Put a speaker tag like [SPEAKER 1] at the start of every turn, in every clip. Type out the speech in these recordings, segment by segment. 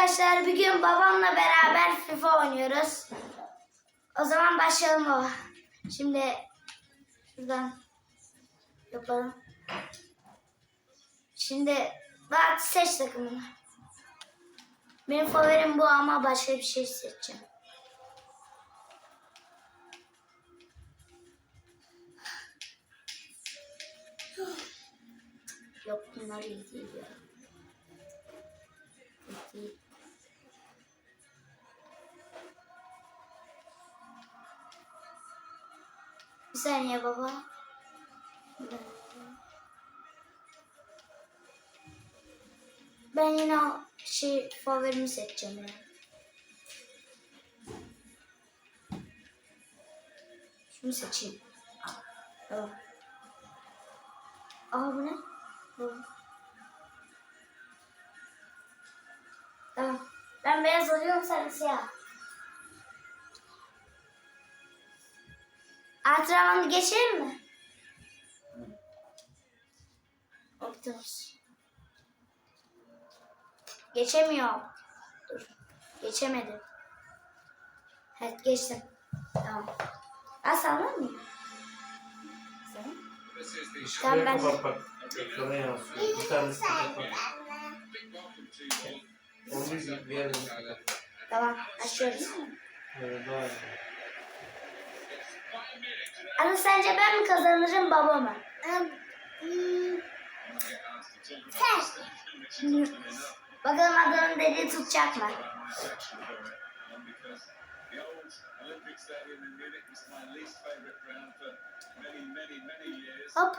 [SPEAKER 1] Arkadaşlar bugün babamla beraber FIFA oynuyoruz. O zaman başlayalım baba. Şimdi şuradan yapalım. Şimdi bak seç takımını. Benim favorim bu ama başka bir şey seçeceğim. Yok bunlar iyi değil ya. Değil. Saniye baba. Ben yine şey favorimi seçeceğim ya. Şunu seçeyim. Tamam. Aa bu ne? Bu. Ben beyaz alıyorum sen siyah. Antrenmanı geçelim mi? Optimus. Geçemiyorum. Dur. Geçemedim. Evet geçtim. Tamam. Ben sallar mıyım? Sen? Tamam ben...
[SPEAKER 2] Bak bak. Ekrana yansıyor. Bir tanesi bak. Onu bir
[SPEAKER 1] Tamam. Açıyoruz.
[SPEAKER 2] Evet, daha
[SPEAKER 1] Ama sence ben mi kazanırım baba mı? Bakalım adamın dediği tutacak mı? Hop.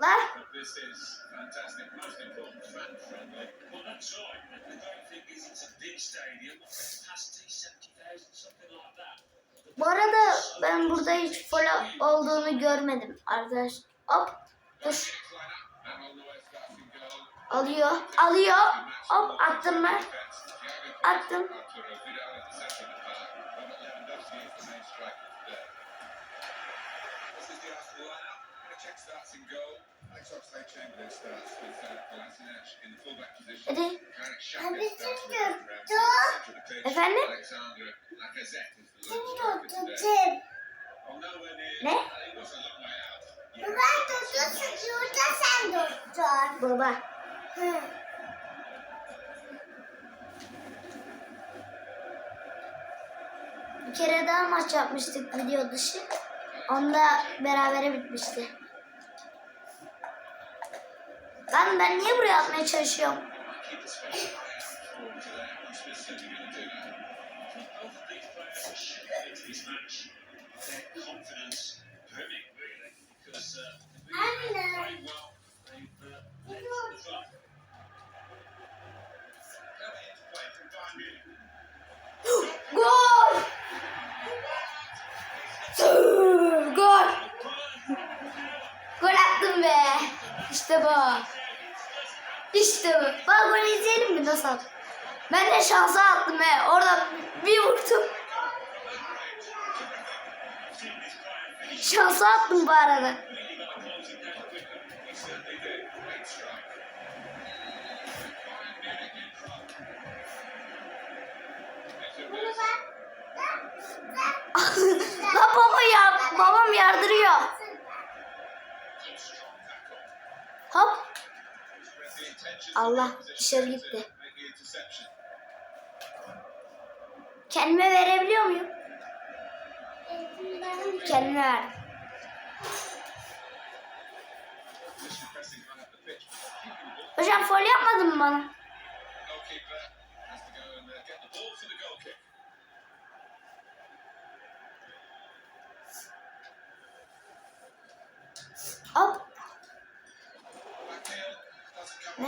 [SPEAKER 1] Lan.
[SPEAKER 3] But this is fantastic, most important, fan friendly.
[SPEAKER 4] Well, that's right. And the great thing is it's a big stadium, capacity 70,000, something like that.
[SPEAKER 1] Bu arada ben burada hiç follow olduğunu görmedim arkadaş. Hop. Dur. Alıyor. Alıyor. Hop attım ben. Attım.
[SPEAKER 3] This
[SPEAKER 1] Hadi.
[SPEAKER 3] Of the pitch.
[SPEAKER 1] Efendim?
[SPEAKER 3] Nowhere near.
[SPEAKER 1] Ne?
[SPEAKER 3] It was a long way out.
[SPEAKER 5] Ben tutuyorsun, yurda sen tutacaksın.
[SPEAKER 1] Baba. Bir kere daha maç yapmıştık video dışı. Onda berabere bitmişti. Lan ben niye buraya atmaya çalışıyorum?
[SPEAKER 5] Anne.
[SPEAKER 1] Gol! Gol! Gol attım be. İşte bu. İşte bu. Bak gol izleyelim mi nasıl? Ben de şansa attım he. Orada bir vurdum. Şansa attım bu arada. Allah, dışarı gitti. Kendime verebiliyor muyum? Kendime
[SPEAKER 3] ball.
[SPEAKER 1] Hocam foul yapmadın mı bana?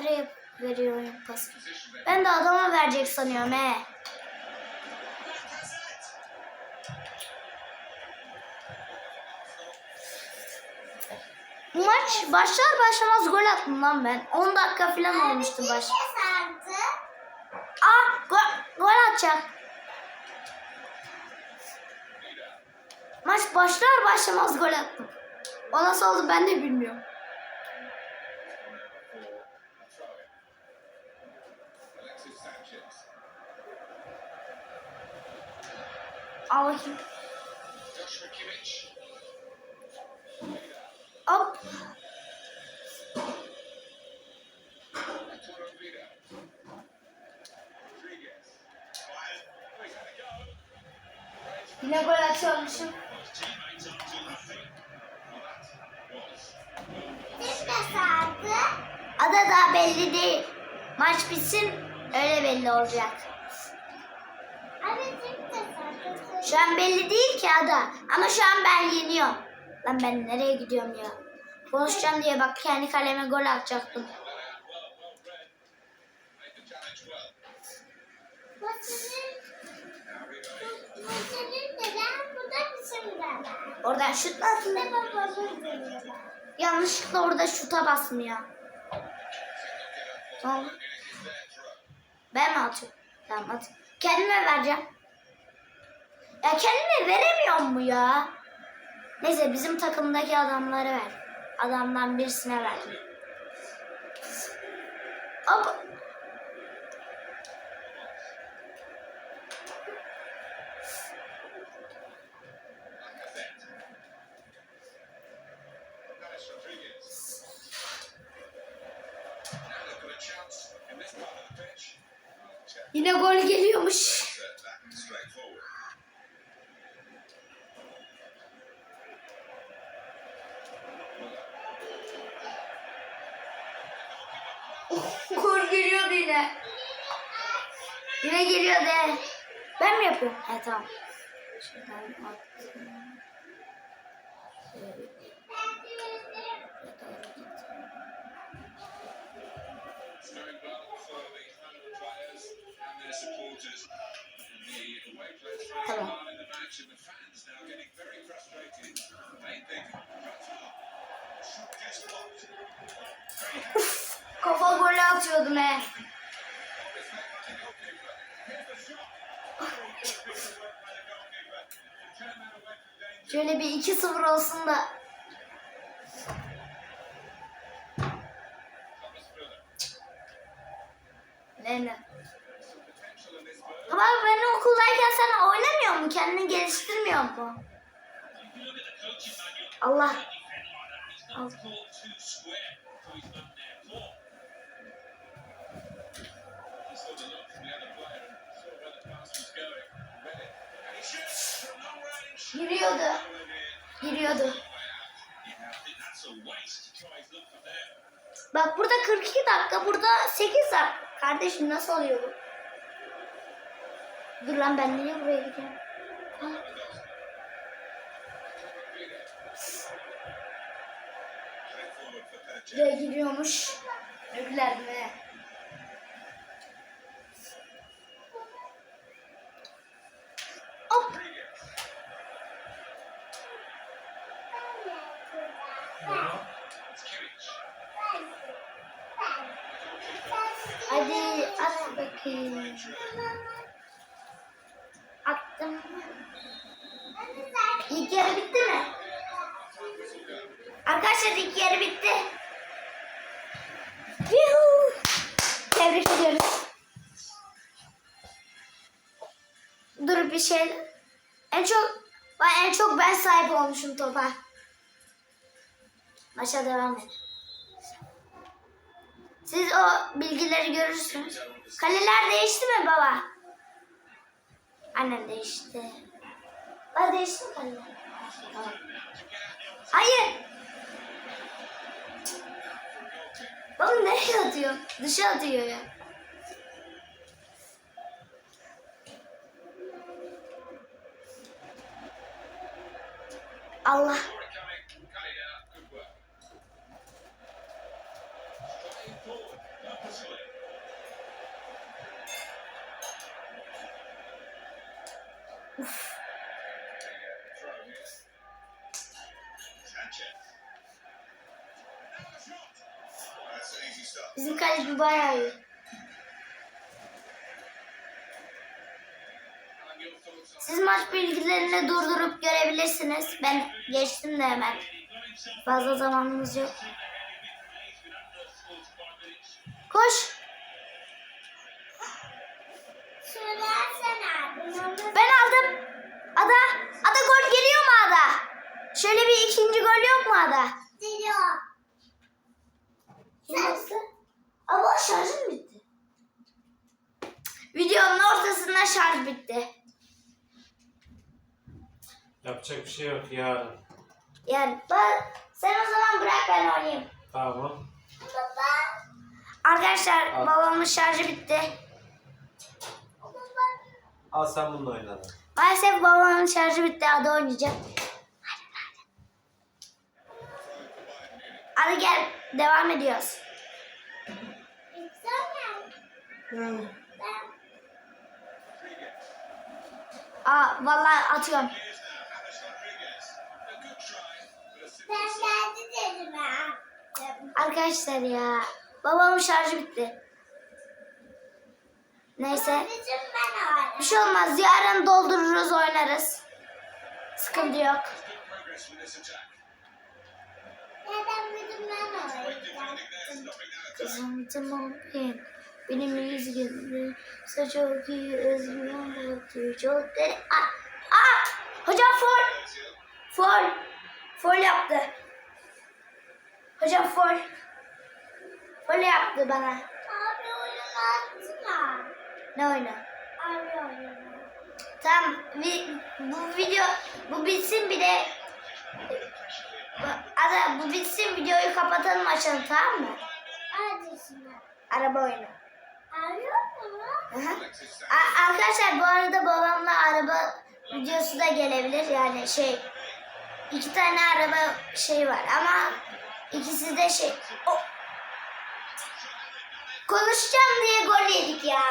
[SPEAKER 1] Nereye veriyorum pası? Ben de adama verecek sanıyorum he. Maç başlar başlamaz gol attım lan ben. 10 dakika falan olmuştu baş. Aa gol, gol atacak. Maç başlar başlamaz gol attım. O nasıl oldu ben de bilmiyorum. Al bakayım. Lan ben nereye gidiyorum ya? Konuşacağım diye bak kendi kaleme gol atacaktım. Oradan şut
[SPEAKER 5] deden.
[SPEAKER 1] Yanlışlıkla orada şuta basmıyor. Tamam. Ben mi atıyorum? Tamam at. Kendime vereceğim. Ya kendime veremiyor mu ya? Neyse bizim takımdaki adamları ver. Adamdan birisine ver. Hop.
[SPEAKER 3] Lacazette. Dennis Rodriguez.
[SPEAKER 1] Yine. Yine geliyor de. Ben mi yapıyorum? He tamam. Şuradan attım.
[SPEAKER 3] Happy.
[SPEAKER 1] Kafa golü atıyordum he. Şöyle bir 2-0 olsun da. Ne? Ama ben okuldayken sen oynamıyor mu? Kendini geliştirmiyor mu?
[SPEAKER 4] Manual,
[SPEAKER 1] Allah.
[SPEAKER 3] From
[SPEAKER 4] there.
[SPEAKER 1] Bak burada 42 dakika, burada 8 dakika. Kardeşim nasıl oluyor bu? Dur lan ben niye buraya gidiyorum? Ha. Buraya giriyormuş. Öbürler mi? Hop.
[SPEAKER 3] Rodriguez. It's Kimmich.
[SPEAKER 1] Hadi at bakayım. Attım. İlk yarı bitti mi? Arkadaşlar ilk yarı bitti. Yuhuu. Tebrik ediyoruz. Dur bir şey. En çok en çok ben sahip olmuşum topa. Maça devam edin. Siz o bilgileri görürsünüz. Kaleler değişti mi baba? Annem değişti. Baba değişti mi kaleler? Hayır. Baba nereye atıyor? Dışa atıyor ya. Allah. Görebilirsiniz. Ben geçtim de hemen. Fazla zamanımız yok. Koş.
[SPEAKER 5] Söylersen abi. onu-
[SPEAKER 1] Ben aldım. Ada şarj bitti.
[SPEAKER 2] Yapacak bir şey yok yarın.
[SPEAKER 1] Yani ben, sen o zaman bırak ben oynayayım.
[SPEAKER 2] Tamam.
[SPEAKER 5] Baba.
[SPEAKER 1] Arkadaşlar
[SPEAKER 2] Al.
[SPEAKER 1] babamın şarjı bitti.
[SPEAKER 5] Baba.
[SPEAKER 2] Al sen bununla oyna. lan.
[SPEAKER 1] Maalesef babamın şarjı bitti. Hadi oynayacağım. Hadi gel. Devam ediyoruz. Aa vallahi atıyorum.
[SPEAKER 5] Ben geldi dedim ha.
[SPEAKER 1] Arkadaşlar ya. Babamın şarjı bitti. Neyse.
[SPEAKER 5] Ben oynayayım.
[SPEAKER 1] Bir şey olmaz. Yarın doldururuz oynarız. Sıkıntı yok.
[SPEAKER 5] Neden bizim ben.
[SPEAKER 1] Kızım tamam benim. Benim yüzümü çok iyi özgüven. Çok deli. Ah! Ah! Hocam fol!
[SPEAKER 4] Özil.
[SPEAKER 1] Fol! Yaptı. Hocam fol. Fol yaptı bana.
[SPEAKER 5] Abi oyunu atma.
[SPEAKER 1] Ne oyunu?
[SPEAKER 5] Abi oyunu.
[SPEAKER 1] Tamam. vi- bu video bu bitsin bir de Ada bu bitsin videoyu kapatalım açalım tamam mı?
[SPEAKER 5] Hadi şimdi.
[SPEAKER 1] Araba oyunu.
[SPEAKER 5] Arıyor mu?
[SPEAKER 1] Hı hı.
[SPEAKER 4] Alexis Sanchez.
[SPEAKER 1] A- Arkadaşlar bu arada babamla araba videosu da gelebilir yani şey iki tane araba şey var ama ikisi de şey O- konuşacağım diye gol yedik ya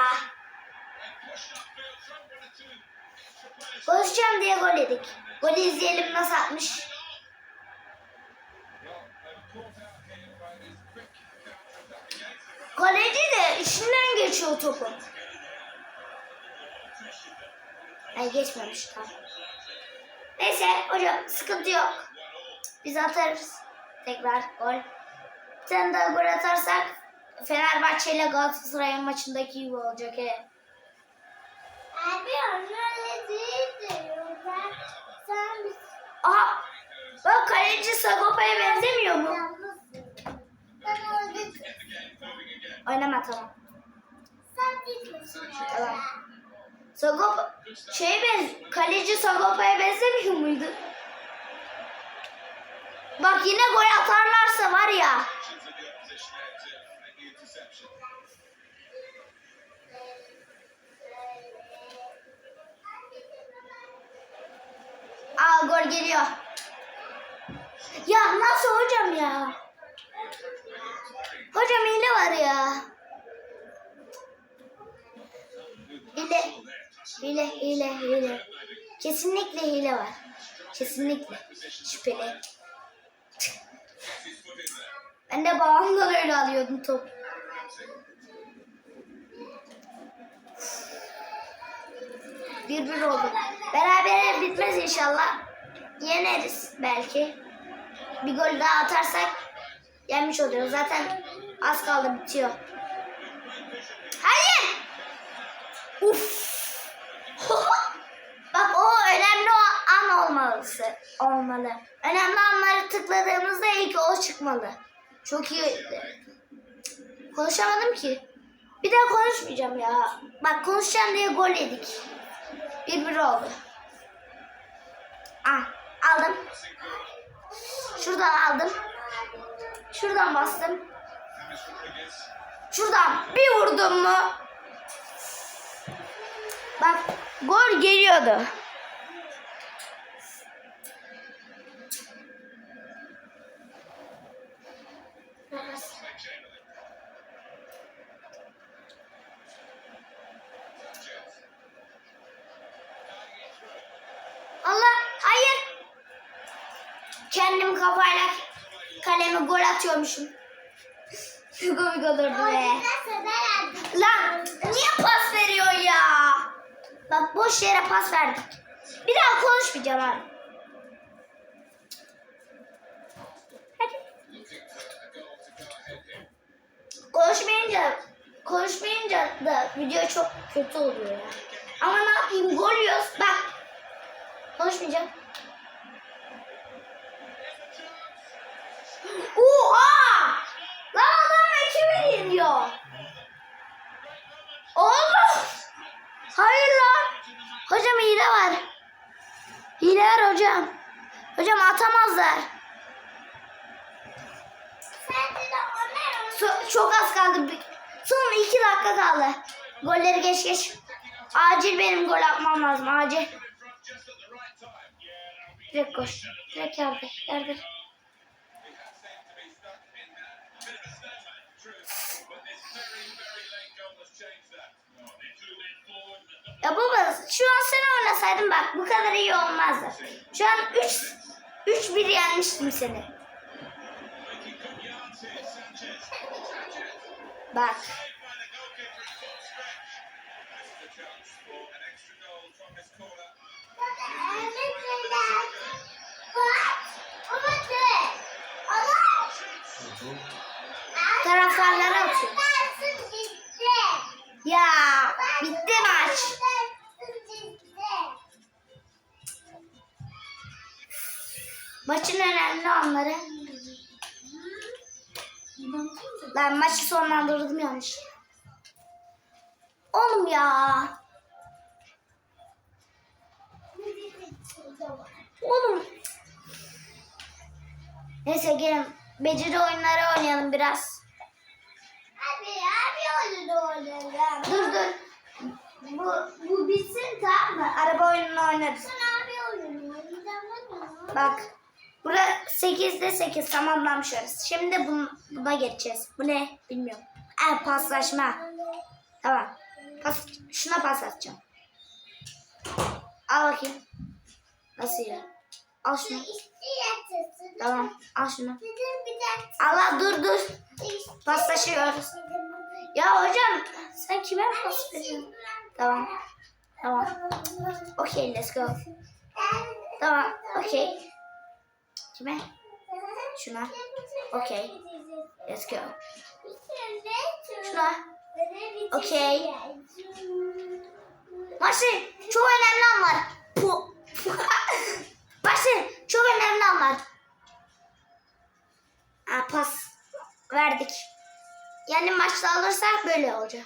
[SPEAKER 1] konuşacağım diye gol yedik golü izleyelim nasıl atmış Kaleci de içinden geçiyor topu. Ay geçmemiş tamam. Neyse hocam sıkıntı yok. Biz atarız. Tekrar gol. Bir tane daha gol atarsak Fenerbahçe ile Galatasaray'ın maçındaki gibi olacak he.
[SPEAKER 5] Abi öyle değil diyorlar. Sen
[SPEAKER 1] Aha! Bak kaleci Sagopa'ya benzemiyor mu? Oynama tamam.
[SPEAKER 5] sen gitmesin
[SPEAKER 1] Tamam. Sagopa şeye benz kaleci Sagopa'ya benzemiyor muydu? Bak yine gol atarlarsa var ya. Aa gol geliyor. Ya nasıl hocam ya? Hocam hile var ya. Hile. Hile, hile, hile. Kesinlikle hile var. Kesinlikle. Şüpheli. Ben de babamdan öyle alıyordum top. Bir bir oldu. Beraber bitmez inşallah. Yeneriz belki. Bir gol daha atarsak yenmiş oluyoruz. Zaten az kaldı bitiyor. Hayır! Uf! Bak o önemli an olmalısı olmalı. Önemli anları tıkladığımızda ilk o çıkmalı. Çok iyi. Konuşamadım ki. Bir daha konuşmayacağım ya. Bak konuşacağım diye gol yedik. Bir bir oldu. Ah, aldım. Şuradan aldım. Şuradan bastım. Şuradan bir vurdum mu? Bak gol geliyordu. Allah hayır. Kendim kafayla kaleme gol atıyormuşum. Çok komik olurdu be. Lan niye pas veriyor ya? Bak boş yere pas verdik. Bir daha konuşmayacağım abi. Hadi. Konuşmayınca konuşmayınca da video çok kötü oluyor ya. Ama ne yapayım gol yiyoruz. Bak. Konuşmayacağım. Oha! Lan adam ekibi yeniyor. Oğlum. Hayır lan. Hocam hile var. Hile var hocam. Hocam atamazlar. So- çok az kaldı. Son iki dakika kaldı. Golleri geç geç. Acil benim gol atmam lazım. Acil. Direkt koş. Direkt yardır. Yardır. Ya baba şu an sen oynasaydın bak bu kadar iyi olmazdı. Şu an 3 3 1 yenmiştim seni. Bak. Taraftarlara atıyor. Ya bitti maç. Maçın önemli anları. Ben maçı sonlandırdım yanlış. Oğlum ya. Oğlum. Neyse gelin. Beceri oyunları oynayalım biraz.
[SPEAKER 5] Abi abi oyunu oynayalım.
[SPEAKER 1] Dur dur. Bu, bu bitsin tamam mı? Araba oyununu oynarız.
[SPEAKER 5] Sen abi oyunu oynayalım.
[SPEAKER 1] Bak. Bura 8'de 8 tamamlamışız. Şimdi bun, buna geçeceğiz. Bu ne? Bilmiyorum. E, paslaşma. Tamam. Pas, şuna pas atacağım. Al bakayım. Nasıl ya? Al şunu. Tamam. Al şunu. Allah dur dur. Paslaşıyoruz. Ya hocam sen kime pas veriyorsun? Tamam. Tamam. Okey let's go. Tamam. Okey. Kime? Şuna. Okey. Let's go. Şuna. Okey. Başlayın. Çok önemli anlar. Pu. Başlayın. Çok önemli anlar. Aa, pas verdik. Yani maçta alırsak böyle olacak.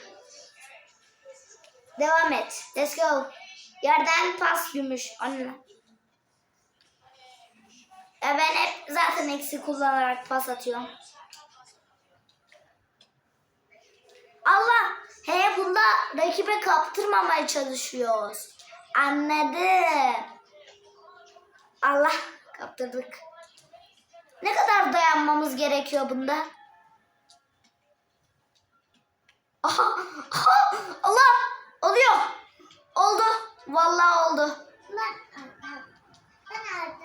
[SPEAKER 1] Devam et. Let's go. Yerden pas gümüş. Onunla. Ya ben hep zaten eksi kullanarak pas atıyorum. Allah! He bunda rakibe kaptırmamaya çalışıyoruz. Anladım. Allah kaptırdık. Ne kadar dayanmamız gerekiyor bunda? Aha, aha, Allah! Oluyor. Oldu. Vallahi oldu.
[SPEAKER 5] Ben arada. Seni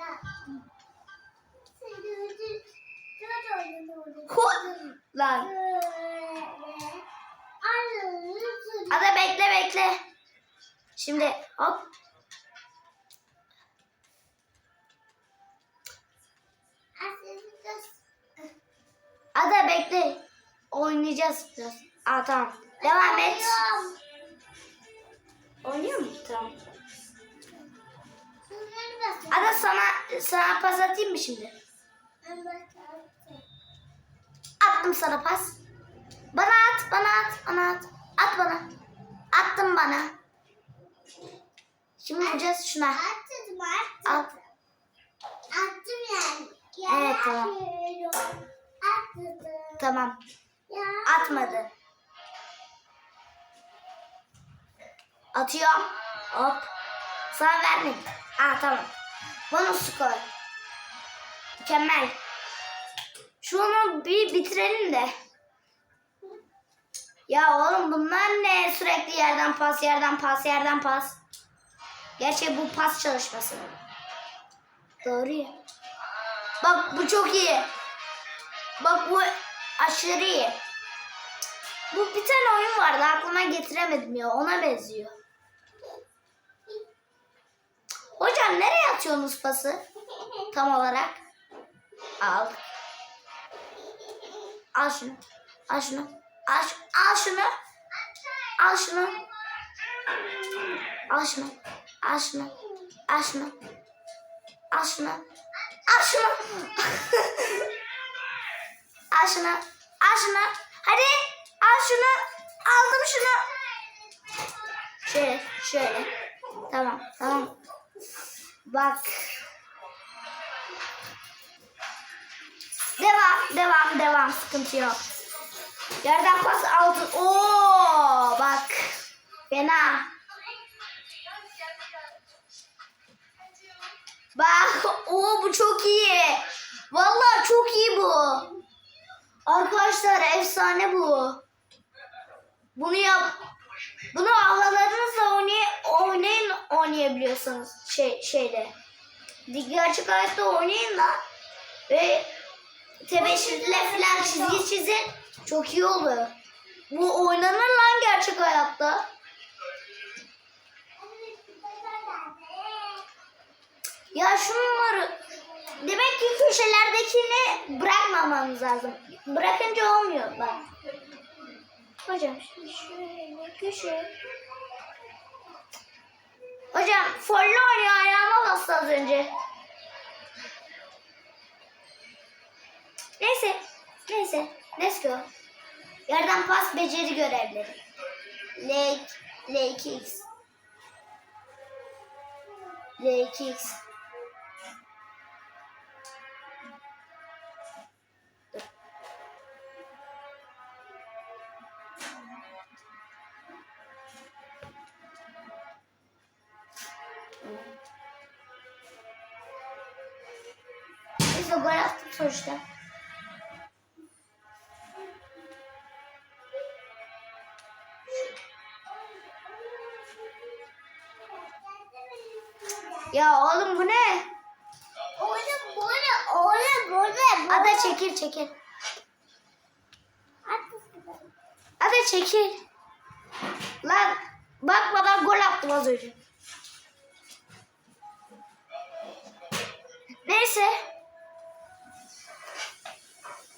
[SPEAKER 1] Hu! Lan. Hadi bekle bekle. Şimdi hop. Hadi bekle. Oynayacağız biraz. Aa tamam. Devam et. Oynuyor mu? Tamam. Hadi sana sana pas atayım mı şimdi? Attım sana pas. Bana at, bana at, bana at. At bana. Attım bana. Şimdi vuracağız şuna.
[SPEAKER 5] Attım
[SPEAKER 1] Al.
[SPEAKER 5] attım. Attım yani.
[SPEAKER 1] Evet, tamam.
[SPEAKER 5] Attım.
[SPEAKER 1] Tamam.
[SPEAKER 5] Ya.
[SPEAKER 1] Atmadı. Atıyorum. Hop. Sana vermedim. Aa tamam. Bonus skor. Mükemmel. Şunu bir bitirelim de. Ya oğlum bunlar ne? Sürekli yerden pas, yerden pas, yerden pas. Gerçi bu pas çalışması. Doğru ya. Bak bu çok iyi. Bak bu aşırı iyi. Bu bir tane oyun vardı aklıma getiremedim ya ona benziyor. Hocam nereye atıyorsunuz pası? Tam olarak. Al. Al şunu. Al şunu. Al, al şunu. Al şunu. Al şunu. Al şunu. Al şunu. Al şunu. Al şunu. al şunu. Al şunu. Hadi. Al şunu. Aldım şunu. Şöyle. Şöyle. Tamam. Tamam. Bak. Devam, devam, devam. Sıkıntı yok. Yerden pas altı. Oo, bak. Fena. Bak, o bu çok iyi. Vallahi çok iyi bu. Arkadaşlar efsane bu. Bunu yap. Bunu ağlarınızla oynay oynayın oynayabiliyorsanız şey şeyde. Gerçek hayatta oynayın da ve tebeşirle falan çizgi çizin. Çok iyi olur. Bu oynanır lan gerçek hayatta. Ya şunları demek ki köşelerdekini bırakmamamız lazım. Bırakınca olmuyor bak. Hocam şimdi şöyle köşe. Hocam folle oynuyor ayağıma bastı az önce. Neyse. Neyse. Let's go. Yerden pas beceri görevleri. L, L2X. L2X. Çekil. Ada çekil. Lan bakmadan gol attım az önce. Neyse.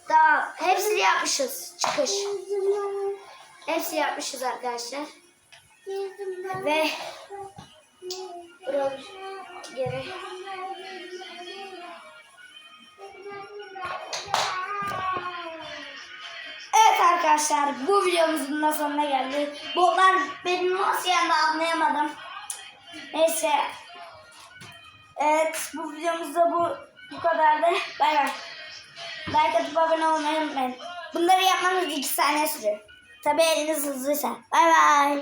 [SPEAKER 1] Tamam. Hepsini yapmışız. Çıkış. Hepsini yapmışız arkadaşlar. Ve buraya geri. Arkadaşlar bu videomuzun da sonuna geldi. Botlar benim nasıl yendi anlayamadım. Neyse. Evet bu videomuzda bu bu kadardı. Bay bay. Like atıp abone olmayı unutmayın. Bunları yapmanız 2 saniye sürüyor. Tabi eliniz hızlıysa. Bay bay.